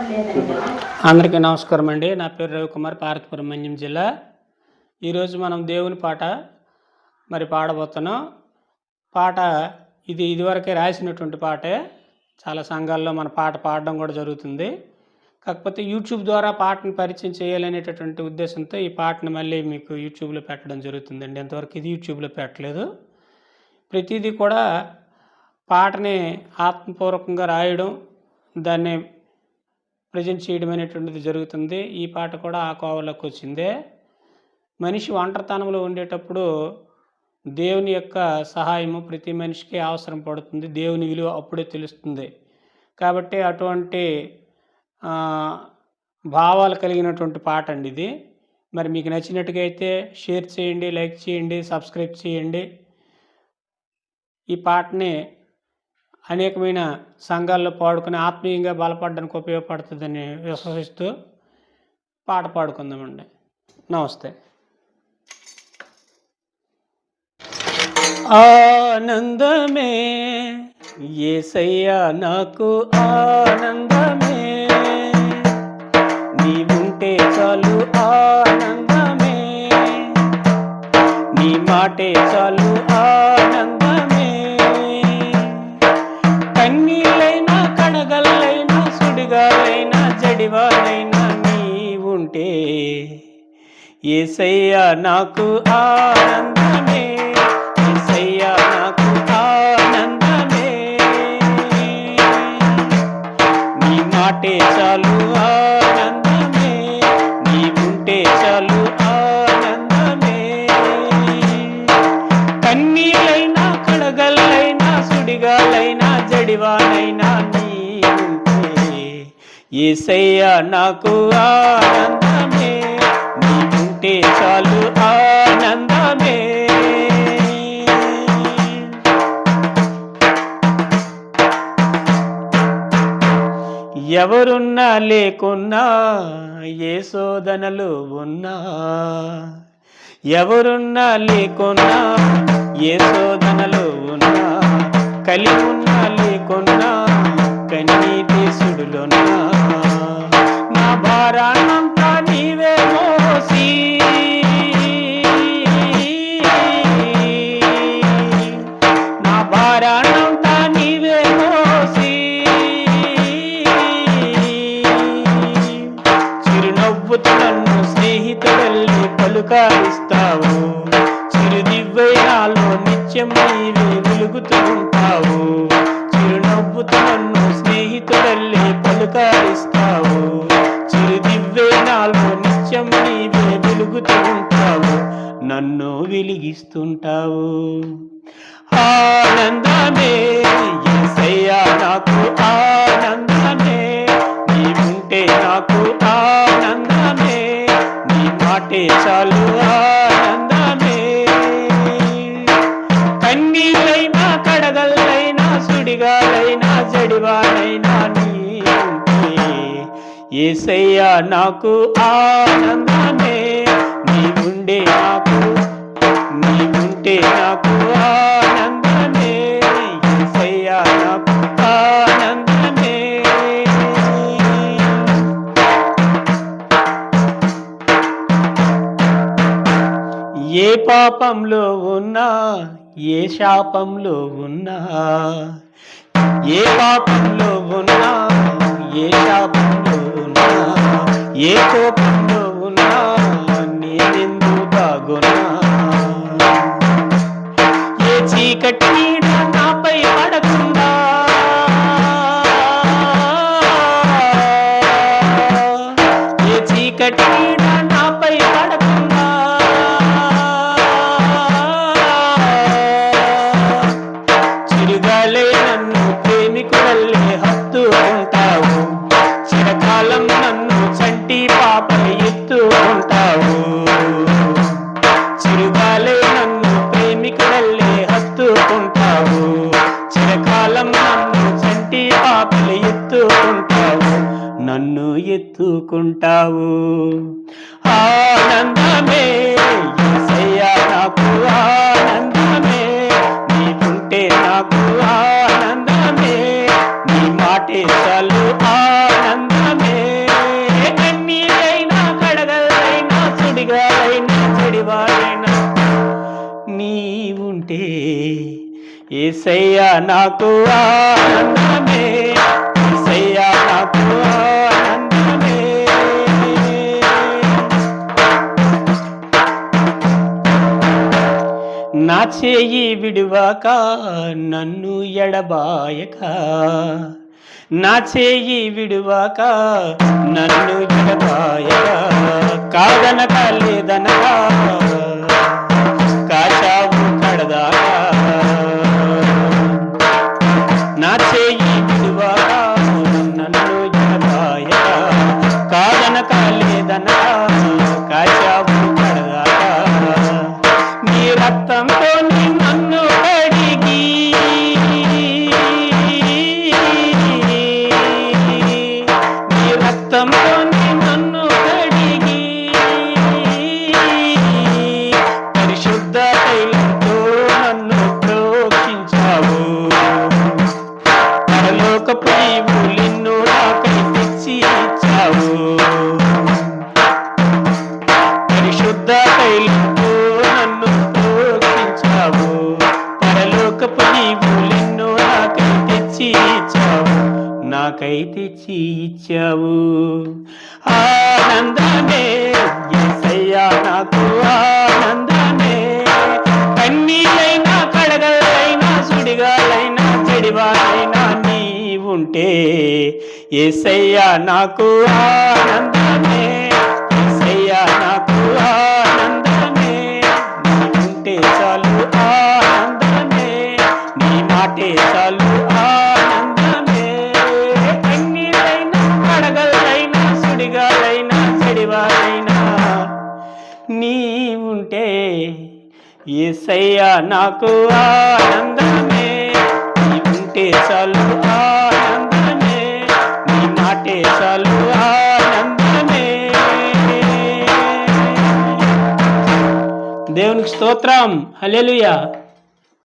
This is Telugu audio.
అందరికీ నమస్కారం అండి. నా పేరు రవికుమార్ పార్వతీపురం మన్యం జిల్లా. ఈరోజు మనం దేవుని పాట మరి పాడబోతున్నాం. పాట ఇది ఇదివరకే రాసినటువంటి పాటే. చాలా సంఘాల్లో మన పాట పాడడం కూడా జరుగుతుంది. కాకపోతే యూట్యూబ్ ద్వారా పాటను పరిచయం చేయాలనేటటువంటి ఉద్దేశంతో ఈ పాటను మళ్ళీ మీకు యూట్యూబ్లో పెట్టడం జరుగుతుందండి. ఎంతవరకు ఇది యూట్యూబ్లో పెట్టలేదు. ప్రతిదీ కూడా పాటని ఆత్మపూర్వకంగా రాయడం దాన్ని ప్రజెంట్ చేయడం అనేటువంటిది జరుగుతుంది. ఈ పాట కూడా ఆ కోవలోకి వచ్చిందే. మనిషి ఒంటరితనంలో ఉండేటప్పుడు దేవుని యొక్క సహాయము ప్రతి మనిషికి అవసరం పడుతుంది. దేవుని విలువ అప్పుడే తెలుస్తుంది. కాబట్టి అటువంటి భావాలు కలిగినటువంటి పాట అండి ఇది. మరి మీకు నచ్చినట్టుగా అయితే షేర్ చేయండి లైక్ చేయండి సబ్స్క్రైబ్ చేయండి. ఈ పాటని అనేకమైన సంఘాల్లో పాడుకుని ఆత్మీయంగా బలపడడానికి ఉపయోగపడుతుందని విశ్వసిస్తూ పాట పాడుకుందామండి. నమస్తే. ఆనందమే ఏసయ్యా నాకు ఆనందమే. నీవుంటే చాలు ఆనందమే. నీ మాటే చాలు ఆనందమే. ఏసయ్యా నాకు ఆనందమే ఏసయ్యా నాకు ఆనందమే. నీ మాటే చాలు ఆనందమే నీ ఉంటే చాలు ఆనందమే. కన్నీళ్ళైనా కడగల్లైనా సుడిగాలైనా జడివానైనా నీ ఉంటే ఏసయ్యా నాకు ఆనందమే. ఉంటే చాలు ఆనందమే. ఎవరున్నా లేకున్నా ఏ శోధనలు ఉన్నా ఎవరున్నా లేకున్నా ఏ శోధనలు ఉన్నా కలిగి ఉన్నా లేకున్నా కన్నీటి సుడులున్నా నా భారాన్నంతా నవ్వుతూ నన్ను స్నేహితుడల్లి పలుకారిస్తావు. చిరుదివ్వై నాలో నిత్యం నీవి వెలుగుతూ ఉంటావు. చిరునవ్వుతూ నన్ను స్నేహితుడల్లి పలుకారిస్తావు. చిరుదివ్వై నాలో నిత్యం నీవి వెలుగుతూ ఉంటావు. నన్ను వెలిగిస్తుంటావు. ఆనందమే యేసయ్యా నాకు ఆనందమే నీ చాలు ఆనందమే. కన్నీళ్ళైనా కడగల్లైనా సుడిగాలైనా జడివాలైనా ఏసయ్యా నాకు ఆనందమే. నీ ఉండే నాకు నీ ఉంటే నాకు పాపంలో ఉన్నా ఏ శాపంలో ఉన్నా ఏ పాపంలో ఉన్నా ఏ శాపంలో ఉన్నా ఏ కోపం పొందుకుంటావు ఆనందమే నాకు ఆనందమే. నీ నీకుంటే నాకు ఆనందమే నీ మాటే చాలు ఆనందమే. కన్నీరైనా కడగలైనా చెడిగాలైనా చెడివాడైనా నీ ఉంటే ఏసయ్యా నాకు ఆనందమే. చేయి విడువాక నన్ను ఎడబాయక. నా చేయి విడువాక నన్ను ఎడబాయక. కాదనక లేదనక కాచావు కడదాక. నా చేయి విడువాక నన్ను ఎడబాయక. కాదనక రక్తంతో నీ మాకై తెచ్చి ఇచ్చావు ఆనందమే యేసయ్యా నాకు ఆనందమే. కన్నీళ్ళైనా కడగలైనా సుడిగాలైనా చెడివాలైనా నీ ఉంటే ఏసయ్యా నాకు ఆనందమే. ఏసయ్యా నాకు ఆనందమే. నీ ఉంటే చాలు ఆనందమే. నీ మాటే చాలు ఆనందమే. దేవునికి స్తోత్రం. హలెలుయా